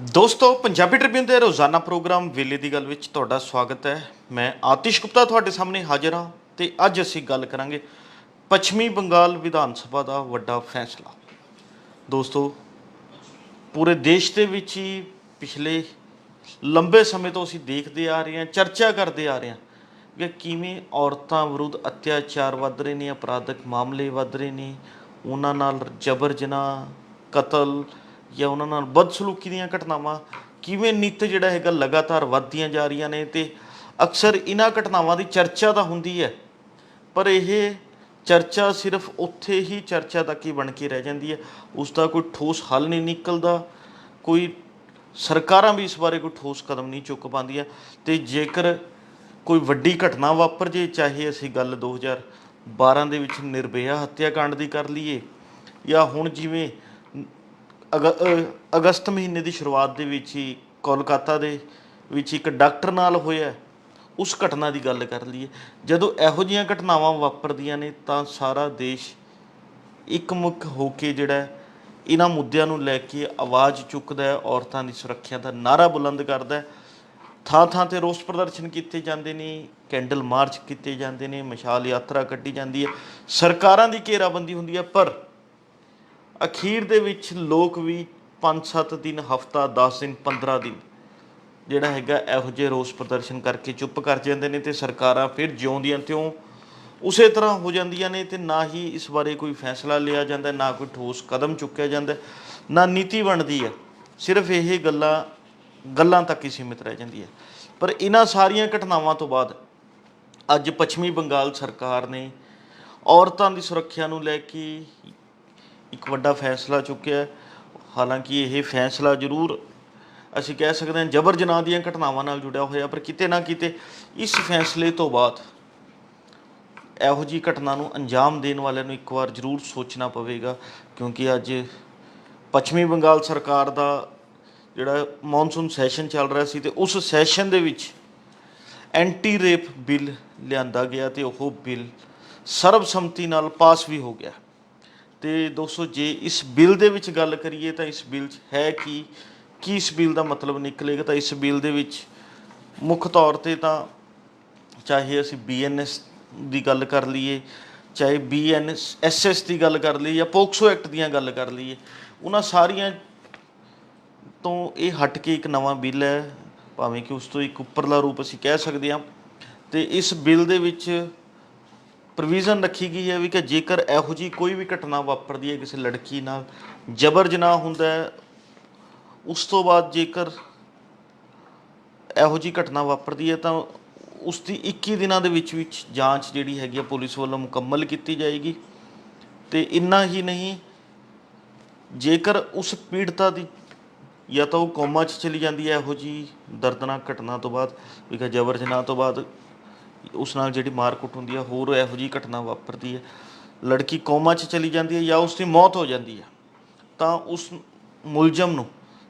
ਦੋਸਤੋ, ਪੰਜਾਬੀ ਟ੍ਰਿਬਿਊਨ ਦੇ ਰੋਜ਼ਾਨਾ ਪ੍ਰੋਗਰਾਮ ਵੇਲੇ ਦੀ ਗੱਲ ਵਿੱਚ ਤੁਹਾਡਾ ਸਵਾਗਤ ਹੈ। ਮੈਂ ਆਤਿਸ਼ ਗੁਪਤਾ ਤੁਹਾਡੇ ਸਾਹਮਣੇ ਹਾਜ਼ਰ ਹਾਂ ਤੇ ਅੱਜ ਅਸੀਂ ਗੱਲ ਕਰਾਂਗੇ ਪੱਛਮੀ ਬੰਗਾਲ ਵਿਧਾਨ ਸਭਾ ਦਾ ਵੱਡਾ ਫੈਸਲਾ। ਦੋਸਤੋ, ਪੂਰੇ ਦੇਸ਼ ਦੇ ਵਿੱਚ ਹੀ ਪਿਛਲੇ ਲੰਬੇ ਸਮੇਂ ਤੋਂ ਅਸੀਂ ਦੇਖਦੇ ਆ ਰਹੇ ਹਾਂ, ਚਰਚਾ ਕਰਦੇ ਆ ਰਹੇ ਹਾਂ ਕਿ ਕਿਵੇਂ ਔਰਤਾਂ ਵਿਰੁੱਧ ਅਤਿਆਚਾਰ ਵੱਧ ਰਹੇ ਨੇ, ਅਪਰਾਧਕ ਮਾਮਲੇ ਵੱਧ ਰਹੇ ਨੇ, ਉਹਨਾਂ ਨਾਲ ਜਬਰ ਜਨਾਹ, ਕਤਲ ਜਾਂ ਉਹਨਾਂ ਨਾਲ ਬਦਸਲੂਕੀ ਦੀਆਂ ਘਟਨਾਵਾਂ, ਕਿਵੇਂ ਨਿੱਤ ਜਿਹੜਾ ਹੈਗਾ ਲਗਾਤਾਰ ਵੱਧਦੀਆਂ ਜਾ ਰਹੀਆਂ ਨੇ ਤੇ ਅਕਸਰ ਇਹਨਾਂ ਘਟਨਾਵਾਂ ਦੀ ਚਰਚਾ ਤਾਂ ਹੁੰਦੀ ਹੈ, ਪਰ ਇਹ ਚਰਚਾ ਸਿਰਫ ਉੱਥੇ ਹੀ ਚਰਚਾ ਤੱਕ ਹੀ ਬਣ ਕੇ ਰਹਿ ਜਾਂਦੀ ਹੈ। ਉਸ ਦਾ ਕੋਈ ਠੋਸ ਹੱਲ ਨਹੀਂ ਨਿਕਲਦਾ, ਕੋਈ ਸਰਕਾਰਾਂ ਵੀ ਇਸ ਬਾਰੇ ਕੋਈ ਠੋਸ ਕਦਮ ਨਹੀਂ ਚੁੱਕ ਪਾਉਂਦੀਆਂ ਤੇ ਜੇਕਰ ਕੋਈ ਵੱਡੀ ਘਟਨਾ ਵਾਪਰ ਜੇ, ਚਾਹੇ ਅਸੀਂ ਗੱਲ 2012 ਦੇ ਵਿੱਚ ਨਿਰਭਇਆ ਹੱਤਿਆਕਾਂਡ ਦੀ ਕਰ ਲਈਏ ਜਾਂ ਹੁਣ ਜਿਵੇਂ ਅਗ- ਅ, ਅਗਸਤ ਮਹੀਨੇ ਦੀ ਸ਼ੁਰੂਆਤ ਦੇ ਵਿੱਚ ਹੀ ਕੋਲਕਾਤਾ ਦੇ ਵਿੱਚ ਇੱਕ ਡਾਕਟਰ ਨਾਲ ਹੋਇਆ। ਉਸ ਘਟਨਾ ਦੀ ਗੱਲ ਕਰ ਲਈਏ। ਜਦੋਂ ਇਹੋ ਜਿਹੀਆਂ ਘਟਨਾਵਾਂ ਵਾਪਰਦੀਆਂ ਨੇ ਤਾਂ ਸਾਰਾ ਦੇਸ਼ ਇੱਕਮੁੱਖ ਹੋ ਕੇ ਜਿਹੜਾ ਹੈ, ਇਹਨਾਂ ਮੁੱਦਿਆਂ ਨੂੰ ਲੈ ਕੇ ਆਵਾਜ਼ ਚੁੱਕਦਾ ਹੈ। ਔਰਤਾਂ ਦੀ ਸੁਰੱਖਿਆ ਦਾ ਨਾਰਾ ਬੁਲੰਦ ਕਰਦਾ ਹੈ। ਥਾਂ ਥਾਂ ਤੇ ਰੋਸ ਪ੍ਰਦਰਸ਼ਨ ਕੀਤੇ ਜਾਂਦੇ ਨੇ ਕੈਂਡਲ ਮਾਰਚ ਕੀਤੇ ਜਾਂਦੇ ਨੇ ਮਸ਼ਾਲ ਯਾਤਰਾ ਕੱਢੀ ਜਾਂਦੀ ਹੈ। ਸਰਕਾਰਾਂ ਦੀ ਘੇਰਾਬੰਦੀ ਹੁੰਦੀ ਹੈ ਪਰ ਅਖੀਰ ਦੇ ਵਿੱਚ ਲੋਕ ਵੀ 5-7 ਦਿਨ, ਹਫਤਾ 10 ਦਿਨ 15 ਦਿਨ ਜਿਹੜਾ ਹੈਗਾ ਇਹੋ ਜਿਹੇ ਰੋਸ ਪ੍ਰਦਰਸ਼ਨ ਕਰਕੇ ਚੁੱਪ ਕਰ ਜਾਂਦੇ ਨੇ ਤੇ ਸਰਕਾਰਾਂ ਫਿਰ ਜਿਉਂਦੀਆਂ ਤਿਉਂ ਉਸੇ ਤਰ੍ਹਾਂ ਹੋ ਜਾਂਦੀਆਂ ਨੇ ਤੇ ਨਾ ਹੀ ਇਸ ਬਾਰੇ ਕੋਈ ਫੈਸਲਾ ਲਿਆ ਜਾਂਦਾ, ਨਾ ਕੋਈ ਠੋਸ ਕਦਮ ਚੁੱਕਿਆ ਜਾਂਦਾ, ਨਾ ਨੀਤੀ ਬਣਦੀ ਹੈ। ਸਿਰਫ ਇਹ ਗੱਲਾਂ ਗੱਲਾਂ ਤੱਕ ਹੀ ਸੀਮਿਤ ਰਹਿ ਜਾਂਦੀ ਹੈ ਪਰ ਇਹਨਾਂ ਸਾਰੀਆਂ ਘਟਨਾਵਾਂ ਤੋਂ ਬਾਅਦ ਅੱਜ ਪੱਛਮੀ ਬੰਗਾਲ ਸਰਕਾਰ ਨੇ ਔਰਤਾਂ ਦੀ ਸੁਰੱਖਿਆ ਨੂੰ ਲੈ ਕੇ ਇੱਕ ਵੱਡਾ ਫੈਸਲਾ ਚੁੱਕਿਆ ਹਾਲਾਂਕਿ ਇਹ ਫੈਸਲਾ ਜ਼ਰੂਰ ਅਸੀਂ ਕਹਿ ਸਕਦੇ ਹਾਂ ਜਬਰ ਜਨਾਹ ਦੀਆਂ ਘਟਨਾਵਾਂ ਨਾਲ ਜੁੜਿਆ ਹੋਇਆ, ਪਰ ਕਿਤੇ ਨਾ ਕਿਤੇ ਇਸ ਫੈਸਲੇ ਤੋਂ ਬਾਅਦ ਇਹੋ ਜੀ ਘਟਨਾ ਨੂੰ ਅੰਜਾਮ ਦੇਣ ਵਾਲਿਆਂ ਨੂੰ ਇੱਕ ਵਾਰ ਜ਼ਰੂਰ ਸੋਚਣਾ ਪਵੇਗਾ, ਕਿਉਂਕਿ ਅੱਜ ਪੱਛਮੀ ਬੰਗਾਲ ਸਰਕਾਰ ਦਾ ਜਿਹੜਾ ਮੌਨਸੂਨ ਸੈਸ਼ਨ ਚੱਲ ਰਿਹਾ ਸੀ ਤੇ ਉਸ ਸੈਸ਼ਨ ਦੇ ਵਿੱਚ ਐਂਟੀ ਰੇਪ ਬਿੱਲ ਲਿਆਂਦਾ ਗਿਆ ਤੇ ਉਹ ਬਿੱਲ ਸਰਬਸੰਮਤੀ ਨਾਲ ਪਾਸ ਵੀ ਹੋ ਗਿਆ। ਤੇ ਦੋਸਤੋ, ਜੇ ਇਸ ਬਿੱਲ ਦੇ ਵਿੱਚ ਗੱਲ ਕਰੀਏ ਤਾਂ ਇਸ ਬਿੱਲ 'ਚ ਹੈ ਕਿ? ਕੀ ਇਸ ਬਿੱਲ ਦਾ ਮਤਲਬ ਨਿਕਲੇਗਾ? ਤਾਂ ਇਸ ਬਿੱਲ ਦੇ ਵਿੱਚ ਮੁੱਖ ਤੌਰ ਤੇ ਤਾਂ ਚਾਹੇ ਅਸੀਂ ਬੀਐਨਐਸ ਦੀ ਗੱਲ ਕਰ ਲਈਏ, ਚਾਹੇ ਬੀਐਨਐਸ ਐਸਐਸ ਦੀ ਗੱਲ ਕਰ ਲਈਏ ਜਾਂ ਪੋਕਸੋ ਐਕਟ ਦੀਆਂ ਗੱਲ ਕਰ ਲਈਏ, ਉਹਨਾਂ ਸਾਰੀਆਂ ਤੋਂ ਇਹ ਹਟ ਕੇ ਇੱਕ ਨਵਾਂ ਬਿੱਲ ਹੈ, ਭਾਵੇਂ ਕਿ ਉਸ ਤੋਂ ਇੱਕ ਉੱਪਰਲਾ ਰੂਪ ਅਸੀਂ ਕਹਿ ਸਕਦੇ ਹਾਂ। ਤੇ ਇਸ ਬਿੱਲ ਦੇ ਵਿੱਚ ਪ੍ਰੋਵੀਜ਼ਨ ਰੱਖੀ ਗਈ ਹੈ ਵੀ ਕਿ ਜੇਕਰ ਇਹੋ ਜੀ ਕੋਈ ਵੀ ਘਟਨਾ ਵਾਪਰਦੀ ਹੈ ਕਿਸੇ ਲੜਕੀ ਨਾਲ, ਜਬਰ ਜਨਾਹ ਹੁੰਦਾ ਹੈ, ਉਸ ਤੋਂ ਬਾਅਦ ਜੇਕਰ ਇਹੋ ਜੀ ਘਟਨਾ ਵਾਪਰਦੀ ਹੈ ਤਾਂ ਉਸ ਦੀ 21 ਦਿਨਾਂ ਦੇ ਵਿੱਚ ਵਿੱਚ ਜਾਂਚ ਜਿਹੜੀ ਹੈਗੀ ਆ ਪੁਲਿਸ ਵੱਲੋਂ ਮੁਕੰਮਲ ਕੀਤੀ ਜਾਏਗੀ। ਤੇ ਇੰਨਾ ਹੀ ਨਹੀਂ, ਜੇਕਰ ਉਸ ਪੀੜਤਾ ਦੀ ਜਾਂ ਤਾਂ ਉਹ ਕੋਮਾ 'ਚ ਚਲੀ ਜਾਂਦੀ ਹੈ ਇਹੋ ਜੀ ਦਰਦਨਾਕ ਘਟਨਾ ਤੋਂ ਬਾਅਦ, ਵੀ ਕਿ ਜਬਰ ਜਨਾਹ ਤੋਂ ਬਾਅਦ ਉਸ ਨਾਲ ਜਿਹੜੀ ਮਾਰਕੁੱਟ ਹੁੰਦੀ ਹੈ ਹੋਰ ਇਹੋ ਜੀ ਘਟਨਾ ਵਾਪਰਦੀ ਹੈ ਲੜਕੀ ਕੋਮਾ 'ਚ ਚਲੀ ਜਾਂਦੀ ਹੈ ਜਾਂ ਉਸ ਦੀ ਮੌਤ ਹੋ ਜਾਂਦੀ ਹੈ ਤਾਂ ਉਸ ਮੁਲਜ਼ਮ ਨੂੰ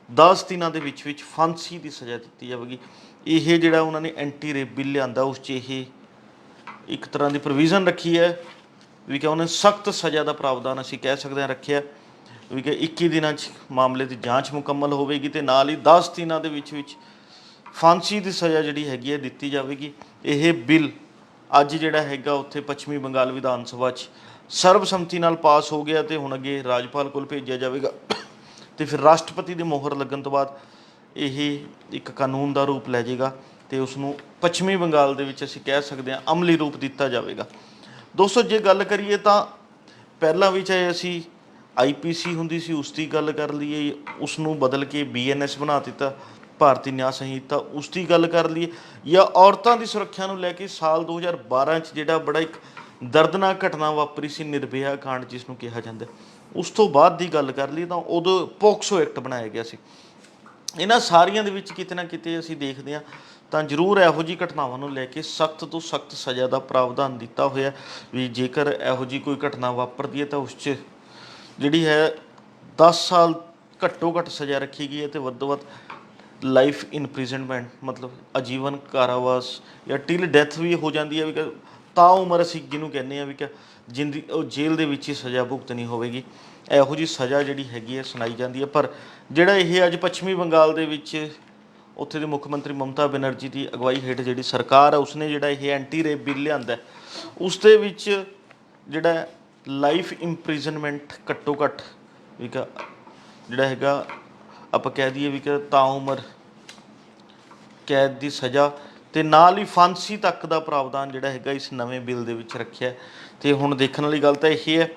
10 ਦਿਨਾਂ ਦੇ ਵਿੱਚ ਵਿੱਚ ਫਾਂਸੀ ਦੀ ਸਜ਼ਾ ਦਿੱਤੀ ਜਾਵੇਗੀ। ਇਹ ਜਿਹੜਾ ਉਹਨਾਂ ਨੇ ਐਂਟੀ ਰੇਪ ਬਿੱਲ ਲਿਆਂਦਾ, ਉਸ 'ਚ ਇਹ ਇੱਕ ਤਰ੍ਹਾਂ ਦੀ ਪ੍ਰੋਵੀਜ਼ਨ ਰੱਖੀ ਹੈ ਵੀ ਕਿ ਉਹਨੇ ਸਖਤ ਸਜ਼ਾ ਦਾ ਪ੍ਰਾਵਧਾਨ ਅਸੀਂ ਕਹਿ ਸਕਦੇ ਹਾਂ ਰੱਖਿਆ, ਵੀ ਕਿ 21 ਦਿਨਾਂ 'ਚ ਮਾਮਲੇ ਦੀ ਜਾਂਚ ਮੁਕੰਮਲ ਹੋਵੇਗੀ ਤੇ ਨਾਲ ਹੀ 10 ਦਿਨਾਂ ਦੇ ਵਿੱਚ ਵਿੱਚ ਫਾਂਸੀ ਦੀ ਸਜ਼ਾ ਜਿਹੜੀ ਹੈਗੀ ਹੈ, ਦਿੱਤੀ ਜਾਵੇਗੀ। ਇਹ ਬਿੱਲ ਅੱਜ ਜਿਹੜਾ ਹੈਗਾ ਉੱਥੇ ਪੱਛਮੀ ਬੰਗਾਲ ਵਿਧਾਨ ਸਭਾ 'ਚ ਸਰਬਸੰਮਤੀ ਨਾਲ ਪਾਸ ਹੋ ਗਿਆ ਤੇ ਹੁਣ ਅੱਗੇ ਰਾਜਪਾਲ ਕੋਲ ਭੇਜਿਆ ਜਾਵੇਗਾ। ਤੇ ਫਿਰ ਰਾਸ਼ਟਰਪਤੀ ਦੀ ਮੋਹਰ ਲੱਗਣ ਤੋਂ ਬਾਅਦ ਇਹ ਇੱਕ ਕਾਨੂੰਨ ਦਾ ਰੂਪ ਲੈ ਜਾਏਗਾ ਤੇ ਉਸ ਨੂੰ ਪੱਛਮੀ ਬੰਗਾਲ ਦੇ ਵਿੱਚ ਅਸੀਂ ਕਹਿ ਸਕਦੇ ਹਾਂ ਅਮਲੀ ਰੂਪ ਦਿੱਤਾ ਜਾਵੇਗਾ। ਦੋਸਤੋ, ਜੇ ਗੱਲ ਕਰੀਏ ਤਾਂ ਪਹਿਲਾਂ ਵੀ ਚਾਹੇ ਅਸੀਂ ਆਈਪੀਸੀ ਹੁੰਦੀ ਸੀ, ਉਸ ਦੀ ਗੱਲ ਕਰ ਲਈਏ ਉਸ ਨੂੰ ਬਦਲ ਕੇ ਬੀਐਨਐਸ ਬਣਾ ਦਿੱਤਾ। ਭਾਰਤੀ ਨਿਆਂ ਸੰਹਿਤਾ ਉਸ ਦੀ ਗੱਲ ਕਰ ਲਈਏ ਜਾਂ ਔਰਤਾਂ ਦੀ ਸੁਰੱਖਿਆ ਨੂੰ ਲੈ ਕੇ ਸਾਲ 2012 ਚ ਜਿਹੜਾ ਬੜਾ ਇੱਕ ਦਰਦਨਾਕ ਘਟਨਾ ਵਾਪਰੀ ਸੀ ਨਿਰਭਇਆ ਕਾਂਡ ਜਿਸ ਨੂੰ ਕਿਹਾ ਜਾਂਦਾ ਉਸ ਤੋਂ ਬਾਅਦ ਦੀ ਗੱਲ ਕਰ ਲਈ ਤਾਂ ਉਦੋਂ ਪੋਕਸੋ ਐਕਟ ਬਣਾਇਆ ਗਿਆ ਸੀ। ਇਹਨਾਂ ਸਾਰੀਆਂ ਦੇ ਵਿੱਚ ਕਿਤੇ ਨਾ ਕਿਤੇ ਅਸੀਂ ਦੇਖਦੇ ਹਾਂ ਤਾਂ ਜ਼ਰੂਰ ਇਹੋ ਜੀ ਘਟਨਾਵਾਂ ਨੂੰ ਲੈ ਕੇ ਸਖਤ ਤੋਂ ਸਖਤ ਸਜ਼ਾ ਦਾ ਪ੍ਰਾਵਧਾਨ ਦਿੱਤਾ ਹੋਇਆ ਵੀ ਜੇਕਰ ਇਹੋ ਜੀ ਕੋਈ ਘਟਨਾ ਵਾਪਰਦੀ ਹੈ ਤਾਂ ਉਸ 'ਚ ਜਿਹੜੀ ਹੈ 10 ਸਾਲ ਘੱਟੋ ਘੱਟ ਸਜ਼ਾ ਰੱਖੀ ਗਈ ਹੈ ਤੇ ਤੋਂ ਵੱਧ ਲਾਈਫ ਇਨਪ੍ਰਿਜ਼ਨਮੈਂਟ ਮਤਲਬ ਆਜੀਵਨ ਕਾਰਾਵਾਸ ਜਾਂ ਟਿਲ ਡੈਥ ਵੀ ਹੋ ਜਾਂਦੀ ਹੈ ਵੀ ਕਿ ਤਾਂ ਉਮਰ ਅਸੀਂ ਜਿਹਨੂੰ ਕਹਿੰਦੇ ਆ ਵੀ ਕਿ ਜਿੰਦੀ ਉਹ ਜੇਲ੍ਹ ਦੇ ਵਿੱਚ ਹੀ ਸਜ਼ਾ ਭੁਗਤਣੀ ਹੋਵੇਗੀ। ਇਹੋ ਜੀ ਸਜ਼ਾ ਜਿਹੜੀ ਹੈਗੀ ਹੈ, ਸੁਣਾਈ ਜਾਂਦੀ ਹੈ। ਪਰ ਜਿਹੜਾ ਇਹ ਅੱਜ ਪੱਛਮੀ ਬੰਗਾਲ ਦੇ ਵਿੱਚ ਉੱਥੇ ਦੇ ਮੁੱਖ ਮੰਤਰੀ ਮਮਤਾ ਬੈਨਰਜੀ ਦੀ ਅਗਵਾਈ ਹੇਠ ਜਿਹੜੀ ਸਰਕਾਰ ਹੈ ਉਸਨੇ ਜਿਹੜਾ ਇਹ ਐਂਟੀ ਰੇਪ ਬਿੱਲ ਲਿਆਂਦਾ ਉਸ ਦੇ ਵਿੱਚ ਜਿਹੜਾ ਲਾਈਫ ਇੰਪ੍ਰਿਜ਼ਨਮੈਂਟ ਘੱਟੋ ਘੱਟ ਵੀ ਕ- ਜਿਹੜਾ ਹੈਗਾ ਆਪਾਂ ਕਹਿ ਦਈਏ ਵੀ ਕਿ ਤਾਂ ਉਮਰ, ਕੈਦ ਦੀ ਸਜ਼ਾ ਤੇ ਨਾਲ ਹੀ ਫਾਂਸੀ ਤੱਕ ਦਾ ਪ੍ਰਾਵਧਾਨ ਜਿਹੜਾ ਹੈਗਾ ਇਸ ਨਵੇਂ ਬਿੱਲ ਦੇ ਵਿੱਚ ਰੱਖਿਆ ਹੈ। ਤੇ ਹੁਣ ਦੇਖਣ ਵਾਲੀ ਗੱਲ ਤਾਂ ਇਹ ਹੈ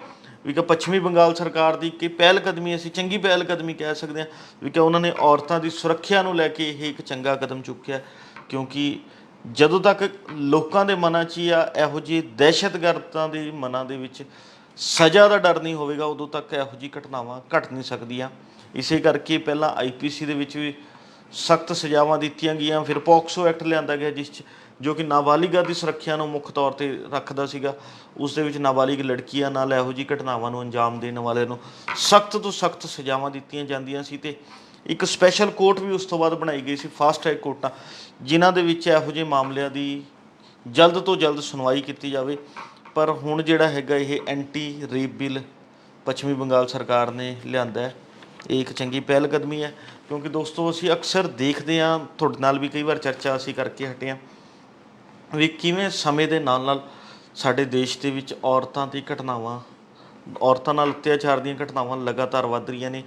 ਵੀ ਕਿ ਪੱਛਮੀ ਬੰਗਾਲ ਸਰਕਾਰ ਦੀ ਕਿ ਪਹਿਲ ਕਦਮੀ ਅਸੀਂ ਚੰਗੀ ਪਹਿਲ ਕਦਮੀ ਕਹਿ ਸਕਦੇ ਹਾਂ ਵੀ ਕਿ ਉਹਨਾਂ ਨੇ ਔਰਤਾਂ ਦੀ ਸੁਰੱਖਿਆ ਨੂੰ ਲੈ ਕੇ ਇਹ ਇੱਕ ਚੰਗਾ ਕਦਮ ਚੁੱਕਿਆ ਕਿਉਂਕਿ ਜਦੋਂ ਤੱਕ ਲੋਕਾਂ ਦੇ ਮਨਾਂ 'ਚ ਜਾਂ ਇਹੋ ਜਿਹੇ ਦਹਿਸ਼ਤਗਰਦਾਂ ਦੇ ਮਨਾਂ ਦੇ ਵਿੱਚ ਸਜ਼ਾ ਦਾ ਡਰ ਨਹੀਂ ਹੋਵੇਗਾ, ਉਦੋਂ ਤੱਕ ਇਹੋ ਜਿਹੀ ਘਟਨਾਵਾਂ ਘਟ ਨਹੀਂ ਸਕਦੀਆਂ ਇਸੇ ਕਰਕੇ ਪਹਿਲਾਂ ਆਈਪੀਸੀ ਦੇ ਵਿੱਚ ਵੀ ਸਖਤ ਸਜ਼ਾਵਾਂ ਦਿੱਤੀਆਂ ਗਈਆਂ, ਫਿਰ ਪੋਕਸੋ ਐਕਟ ਲਿਆਂਦਾ ਗਿਆ ਜਿਸ 'ਚ ਜੋ ਕਿ ਨਾਬਾਲਿਗਾ ਦੀ ਸੁਰੱਖਿਆ ਨੂੰ ਮੁੱਖ ਤੌਰ ਤੇ ਰੱਖਦਾ ਸੀਗਾ। ਉਸ ਦੇ ਵਿੱਚ ਨਾਬਾਲਿਗ ਲੜਕੀਆਂ ਨਾਲ ਇਹੋ ਜਿਹੀ ਘਟਨਾਵਾਂ ਨੂੰ ਅੰਜਾਮ ਦੇਣ ਵਾਲਿਆਂ ਨੂੰ ਸਖਤ ਤੋਂ ਸਖਤ ਸਜ਼ਾਵਾਂ ਦਿੱਤੀਆਂ ਜਾਂਦੀਆਂ ਸੀ ਤੇ ਇੱਕ ਸਪੈਸ਼ਲ ਕੋਰਟ ਵੀ ਉਸ ਤੋਂ ਬਾਅਦ ਬਣਾਈ ਗਈ ਸੀ, ਫਾਸਟ ਟਰੈਕ ਕੋਰਟਾਂ, ਜਿਨ੍ਹਾਂ ਦੇ ਵਿੱਚ ਇਹੋ ਜਿਹੇ ਮਾਮਲਿਆਂ ਦੀ ਜਲਦ ਤੋਂ ਜਲਦ ਸੁਣਵਾਈ ਕੀਤੀ ਜਾਵੇ। ਪਰ ਹੁਣ ਜਿਹੜਾ ਹੈਗਾ ਇਹ ਐਂਟੀ ਰੇਪ ਬਿੱਲ ਪੱਛਮੀ ਬੰਗਾਲ ਸਰਕਾਰ ਨੇ ਲਿਆਂਦਾ ਹੈ। ਇਹ ਇੱਕ ਚੰਗੀ ਪਹਿਲ ਕਦਮੀ ਹੈ, ਕਿਉਂਕਿ ਦੋਸਤੋ ਅਸੀਂ ਅਕਸਰ ਦੇਖਦੇ ਹਾਂ, ਤੁਹਾਡੇ ਨਾਲ ਵੀ ਕਈ ਵਾਰ ਚਰਚਾ ਅਸੀਂ ਕਰਕੇ ਹਟੇ ਹਾਂ, ਵੀ ਕਿਵੇਂ ਸਮੇਂ ਦੇ ਨਾਲ ਨਾਲ ਸਾਡੇ ਦੇਸ਼ ਦੇ ਵਿੱਚ ਔਰਤਾਂ ਦੀ ਘਟਨਾਵਾਂ, ਔਰਤਾਂ ਨਾਲ ਅਤਿਆਚਾਰ ਦੀਆਂ ਘਟਨਾਵਾਂ ਲਗਾਤਾਰ ਵੱਧ ਰਹੀਆਂ ਨੇ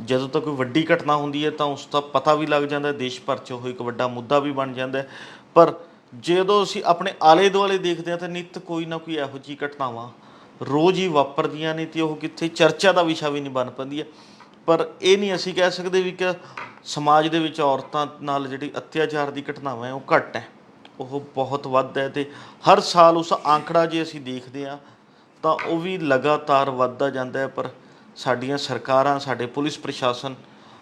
ਜਦੋਂ ਤੱਕ ਕੋਈ ਵੱਡੀ ਘਟਨਾ ਹੁੰਦੀ ਹੈ ਤਾਂ ਉਸ ਦਾ ਪਤਾ ਵੀ ਲੱਗ ਜਾਂਦਾ ਦੇਸ਼ ਭਰ 'ਚ ਉਹ ਇੱਕ ਵੱਡਾ ਮੁੱਦਾ ਵੀ ਬਣ ਜਾਂਦਾ ਹੈ। ਪਰ ਜਦੋਂ ਅਸੀਂ ਆਪਣੇ ਆਲੇ ਦੁਆਲੇ ਦੇਖਦੇ ਹਾਂ ਤਾਂ ਨਿੱਤ ਕੋਈ ਨਾ ਕੋਈ ਇਹੋ ਜਿਹੀ ਘਟਨਾਵਾਂ ਰੋਜ਼ ਹੀ ਵਾਪਰਦੀਆਂ ਨੇ ਤੇ ਉਹ ਕਿੱਥੇ ਚਰਚਾ ਦਾ ਵਿਸ਼ਾ ਵੀ ਨਹੀਂ ਬਣ ਪੈਂਦੀ ਹੈ ਪਰ ਇਹ ਨਹੀਂ ਅਸੀਂ ਕਹਿ ਸਕਦੇ ਵੀ ਕਿ ਸਮਾਜ ਦੇ ਵਿੱਚ ਔਰਤਾਂ ਨਾਲ ਜਿਹੜੀ ਅਤਿਆਚਾਰ ਦੀ ਘਟਨਾਵਾਂ ਹੈ ਉਹ ਘੱਟ ਹੈ। ਉਹ ਬਹੁਤ ਵੱਧ ਹੈ ਤੇ ਹਰ ਸਾਲ ਉਸ ਆંકੜਾ ਜੇ ਅਸੀਂ ਦੇਖਦੇ ਹਾਂ, ਤਾਂ ਉਹ ਵੀ ਲਗਾਤਾਰ ਵੱਧਦਾ ਜਾਂਦਾ ਹੈ, ਪਰ ਸਾਡੀਆਂ ਸਰਕਾਰਾਂ, ਸਾਡੇ ਪੁਲਿਸ ਪ੍ਰਸ਼ਾਸਨ,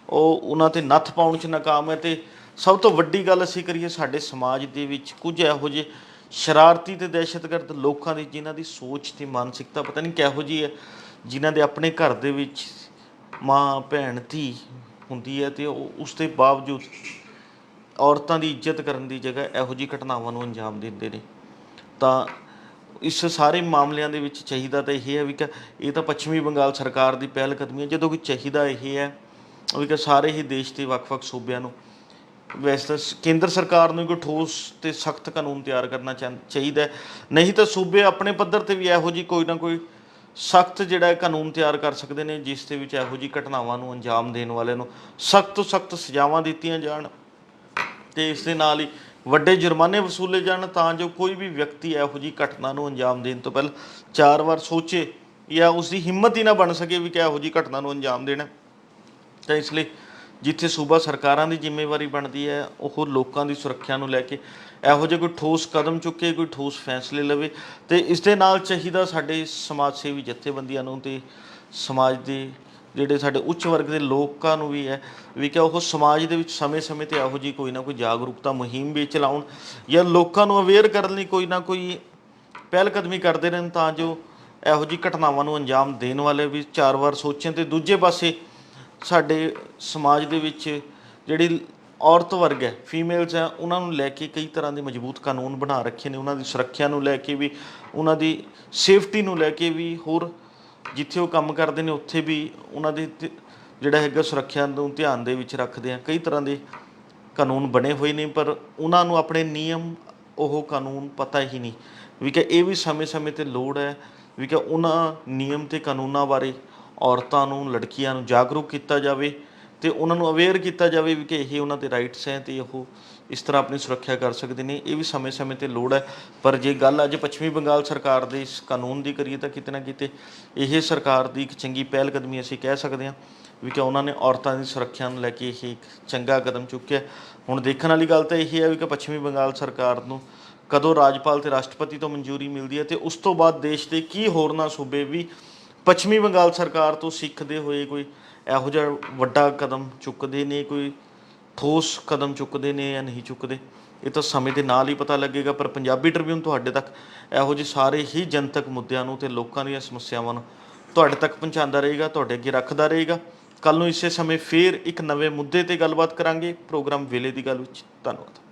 ਉਹ ਉਹਨਾਂ ਤੇ ਨੱਥ ਪਾਉਣ 'ਚ ਨਾਕਾਮ ਹੈ ਤੇ ਸਭ ਤੋਂ ਵੱਡੀ ਗੱਲ ਅਸੀਂ ਕਰੀਏ ਸਾਡੇ ਸਮਾਜ ਦੇ ਵਿੱਚ ਕੁਝ ਇਹੋ ਜਿਹੇ ਸ਼ਰਾਰਤੀ ਤੇ ਦਹਿਸ਼ਤਗਰਦ ਲੋਕਾਂ ਦੀ ਜਿਨ੍ਹਾਂ ਦੀ ਸੋਚ ਤੇ ਮਾਨਸਿਕਤਾ ਪਤਾ ਨਹੀਂ ਕਿਹੋ ਜਿਹੀ ਹੈ, ਜਿਨ੍ਹਾਂ ਦੇ ਆਪਣੇ ਘਰ ਦੇ ਵਿੱਚ ਮਾਂ, ਭੈਣ, ਧੀ ਹੁੰਦੀ ਹੈ ਤੇ ਉਹ ਉਸ ਦੇ ਬਾਵਜੂਦ ਔਰਤਾਂ ਦੀ ਇੱਜ਼ਤ ਕਰਨ ਦੀ ਜਗ੍ਹਾ ਇਹੋ ਜਿਹੀ ਘਟਨਾਵਾਂ ਨੂੰ ਅੰਜਾਮ ਦਿੰਦੇ ਨੇ। ਤਾਂ ਇਸ ਸਾਰੇ ਮਾਮਲਿਆਂ ਦੇ ਵਿੱਚ ਚਾਹੀਦਾ ਤਾਂ ਇਹ ਹੈ ਵੀ ਕਿ, ਇਹ ਤਾਂ ਪੱਛਮੀ ਬੰਗਾਲ ਸਰਕਾਰ ਦੀ ਪਹਿਲ ਕਦਮੀ ਹੈ ਜਦੋਂ ਕਿ ਚਾਹੀਦਾ ਇਹ ਹੈ ਵੀ ਕਿ ਸਾਰੇ ਹੀ ਦੇਸ਼ ਦੇ ਵੱਖ-ਵੱਖ ਸੂਬਿਆਂ ਨੂੰ। ਵੈਸੇ ਤਾਂ ਕੇਂਦਰ ਸਰਕਾਰ ਨੂੰ ਕੋਈ ਠੋਸ ਤੇ ਸਖਤ ਕਾਨੂੰਨ ਤਿਆਰ ਕਰਨਾ ਚਾਹ- ਚਾਹੀਦਾ ਨਹੀਂ ਤਾਂ ਸੂਬੇ ਆਪਣੇ ਪੱਧਰ ਤੇ ਵੀ ਇਹੋ ਜਿਹੀ ਕੋਈ ਨਾ ਕੋਈ ਸਖਤ ਜਿਹੜਾ ਕਾਨੂੰਨ ਤਿਆਰ ਕਰ ਸਕਦੇ ਨੇ, ਜਿਸ ਦੇ ਵਿੱਚ ਇਹੋ ਜਿਹੀ ਘਟਨਾਵਾਂ ਨੂੰ ਅੰਜਾਮ ਦੇਣ ਵਾਲਿਆਂ ਨੂੰ ਸਖਤ ਤੋਂ ਸਖਤ ਸਜ਼ਾਵਾਂ ਦਿੱਤੀਆਂ ਜਾਣ ਤੇ ਇਸ ਦੇ ਨਾਲ ਹੀ ਵੱਡੇ ਜੁਰਮਾਨੇ ਵਸੂਲੇ ਜਾਣ, ਤਾਂ ਜੋ ਕੋਈ ਵੀ ਵਿਅਕਤੀ ਇਹੋ ਜਿਹੀ ਘਟਨਾ ਨੂੰ ਅੰਜਾਮ ਦੇਣ ਤੋਂ ਪਹਿਲਾਂ ਚਾਰ ਵਾਰ ਸੋਚੇ ਜਾਂ ਉਸ ਦੀ ਹਿੰਮਤ ਹੀ ਨਾ ਬਣ ਸਕੇ ਵੀ ਕਿ ਇਹੋ ਜਿਹੀ ਘਟਨਾ ਨੂੰ ਅੰਜਾਮ ਦੇਣਾ। ਤਾਂ ਇਸ ਲਈ ਜਿੱਥੇ ਸੂਬਾ ਸਰਕਾਰਾਂ ਦੀ ਜ਼ਿੰਮੇਵਾਰੀ ਬਣਦੀ ਹੈ, ਉਹ ਲੋਕਾਂ ਦੀ ਸੁਰੱਖਿਆ ਨੂੰ ਲੈ ਕੇ ਇਹੋ ਜਿਹੇ ਕੋਈ ਠੋਸ ਕਦਮ ਚੁੱਕੇ, ਕੋਈ ਠੋਸ ਫੈਸਲੇ ਲਵੇ ਤੇ ਇਸ ਦੇ ਨਾਲ ਚਾਹੀਦਾ ਸਾਡੇ ਸਮਾਜ ਸੇਵੀ ਜਥੇਬੰਦੀਆਂ ਨੂੰ ਤੇ ਸਮਾਜ ਦੇ ਜਿਹੜੇ ਸਾਡੇ ਉੱਚ ਵਰਗ ਦੇ ਲੋਕਾਂ ਨੂੰ ਵੀ ਹੈ ਵੀ ਕਿ ਉਹ ਸਮਾਜ ਦੇ ਵਿੱਚ ਸਮੇਂ-ਸਮੇਂ ਤੇ ਇਹੋ ਜਿਹੀ ਕੋਈ ਨਾ ਕੋਈ ਜਾਗਰੂਕਤਾ ਮੁਹਿੰਮ ਵੀ ਚਲਾਉਣ ਜਾਂ ਲੋਕਾਂ ਨੂੰ ਅਵੇਅਰ ਕਰਨ ਲਈ ਕੋਈ ਨਾ ਕੋਈ ਪਹਿਲ ਕਦਮੀ ਕਰਦੇ ਰਹਿਣ ਤਾਂ ਜੋ ਇਹੋ ਜਿਹੀ ਘਟਨਾਵਾਂ ਨੂੰ ਅੰਜਾਮ ਦੇਣ ਵਾਲੇ ਵੀ ਚਾਰ ਵਾਰ ਸੋਚਣ ਤੇ ਦੂਜੇ ਪਾਸੇ ਸਾਡੇ ਸਮਾਜ ਦੇ ਵਿੱਚ ਜਿਹੜੀ ਔਰਤ ਵਰਗ ਹੈ ਫੀਮੇਲਸ ਹੈ, ਉਹਨਾਂ ਨੂੰ ਲੈ ਕੇ ਕਈ ਤਰ੍ਹਾਂ ਦੇ ਮਜ਼ਬੂਤ ਕਾਨੂੰਨ ਬਣਾ ਰੱਖੇ ਨੇ। ਉਹਨਾਂ ਦੀ ਸੁਰੱਖਿਆ ਨੂੰ ਲੈ ਕੇ ਵੀ, ਉਹਨਾਂ ਦੀ ਸੇਫਟੀ ਨੂੰ ਲੈ ਕੇ ਵੀ ਹੋਰ ਜਿੱਥੇ ਉਹ ਕੰਮ ਕਰਦੇ ਨੇ, ਉੱਥੇ ਵੀ ਉਹਨਾਂ ਦੇ ਤੇ- ਜਿਹੜਾ ਹੈਗਾ ਸੁਰੱਖਿਆ ਨੂੰ ਧਿਆਨ ਦੇ ਵਿੱਚ ਰੱਖਦੇ ਆ। ਕਈ ਤਰ੍ਹਾਂ ਦੇ ਕਾਨੂੰਨ ਬਣੇ ਹੋਏ ਨੇ, ਪਰ ਉਹਨਾਂ ਨੂੰ ਆਪਣੇ ਨਿਯਮ, ਉਹ ਕਾਨੂੰਨ ਪਤਾ ਹੀ ਨਹੀਂ। ਵੀ ਕਿ ਇਹ ਵੀ ਸਮੇਂ-ਸਮੇਂ ਤੇ ਲੋੜ ਹੈ, ਵੀ ਕਿ ਉਹਨਾਂ ਨਿਯਮ ਤੇ ਕਾਨੂੰਨਾਂ ਬਾਰੇ ਔਰਤਾਂ ਨੂੰ, ਲੜਕੀਆਂ ਨੂੰ ਜਾਗਰੂਕ ਕੀਤਾ ਜਾਵੇ ਤੇ ਉਹਨਾਂ ਨੂੰ ਅਵੇਅਰ ਕੀਤਾ ਜਾਵੇ ਵੀ ਕਿ ਇਹ ਉਹਨਾਂ ਦੇ ਰਾਈਟਸ ਹੈ ਤੇ ਉਹ ਇਸ ਤਰ੍ਹਾਂ ਆਪਣੀ ਸੁਰੱਖਿਆ ਕਰ ਸਕਦੇ ਨੇ। ਇਹ ਵੀ ਸਮੇਂ-ਸਮੇਂ ਤੇ ਲੋੜ ਹੈ। ਪਰ ਜੇ ਗੱਲ ਅੱਜ ਪੱਛਮੀ ਬੰਗਾਲ ਸਰਕਾਰ ਦੇ ਇਸ ਕਾਨੂੰਨ ਦੀ ਕਰੀਏ ਤਾਂ ਕਿਤੇ ਨਾ ਕਿਤੇ ਇਹ ਸਰਕਾਰ ਦੀ ਇੱਕ ਚੰਗੀ ਪਹਿਲ ਕਦਮੀ ਅਸੀਂ ਕਹਿ ਸਕਦੇ ਹਾਂ ਵੀ ਕਿ ਉਹਨਾਂ ਨੇ ਔਰਤਾਂ ਦੀ ਸੁਰੱਖਿਆ ਨੂੰ ਲੈ ਕੇ ਇਹ ਇੱਕ ਚੰਗਾ ਕਦਮ ਚੁੱਕਿਆ ਹੁਣ ਦੇਖਣ ਵਾਲੀ ਗੱਲ ਤਾਂ ਇਹ ਹੈ ਵੀ ਕਿ ਪੱਛਮੀ ਬੰਗਾਲ ਸਰਕਾਰ ਨੂੰ ਕਦੋਂ ਰਾਜਪਾਲ ਤੇ ਰਾਸ਼ਟਰਪਤੀ ਤੋਂ ਮਨਜ਼ੂਰੀ ਮਿਲਦੀ ਹੈ ਤੇ ਉਸ ਤੋਂ ਬਾਅਦ ਦੇਸ਼ ਦੇ ਕੀ ਹੋਰਨਾਂ ਸੂਬੇ ਵੀ ਪੱਛਮੀ ਬੰਗਾਲ ਸਰਕਾਰ ਤੋਂ ਸਿੱਖਦੇ ਹੋਏ ਕੋਈ ਇਹੋ ਜਿਹਾ ਵੱਡਾ ਕਦਮ ਚੁੱਕਦੇ ਨੇ, ਕੋਈ ਠੋਸ ਕਦਮ ਚੁੱਕਦੇ ਨੇ ਜਾਂ ਨਹੀਂ ਚੁੱਕਦੇ? ਇਹ ਤਾਂ ਸਮੇਂ ਦੇ ਨਾਲ ਹੀ ਪਤਾ ਲੱਗੇਗਾ, ਪਰ ਪੰਜਾਬੀ ਟ੍ਰਿਬਿਊਨ ਤੁਹਾਡੇ ਤੱਕ ਇਹੋ ਜਿਹੇ ਸਾਰੇ ਹੀ ਜਨਤਕ ਮੁੱਦਿਆਂ ਨੂੰ ਤੇ ਲੋਕਾਂ ਦੀਆਂ ਸਮੱਸਿਆਵਾਂ ਨੂੰ ਤੁਹਾਡੇ ਤੱਕ ਪਹੁੰਚਾਉਂਦਾ ਰਹੇਗਾ, ਤੁਹਾਡੇ ਅੱਗੇ ਰੱਖਦਾ ਰਹੇਗਾ। ਕੱਲ ਨੂੰ ਇਸੇ ਸਮੇਂ ਫੇਰ ਇੱਕ ਨਵੇਂ ਮੁੱਦੇ ਤੇ ਗੱਲਬਾਤ ਕਰਾਂਗੇ, ਪ੍ਰੋਗਰਾਮ ਵੇਲੇ ਦੀ ਗੱਲ ਵਿੱਚ। ਧੰਨਵਾਦ।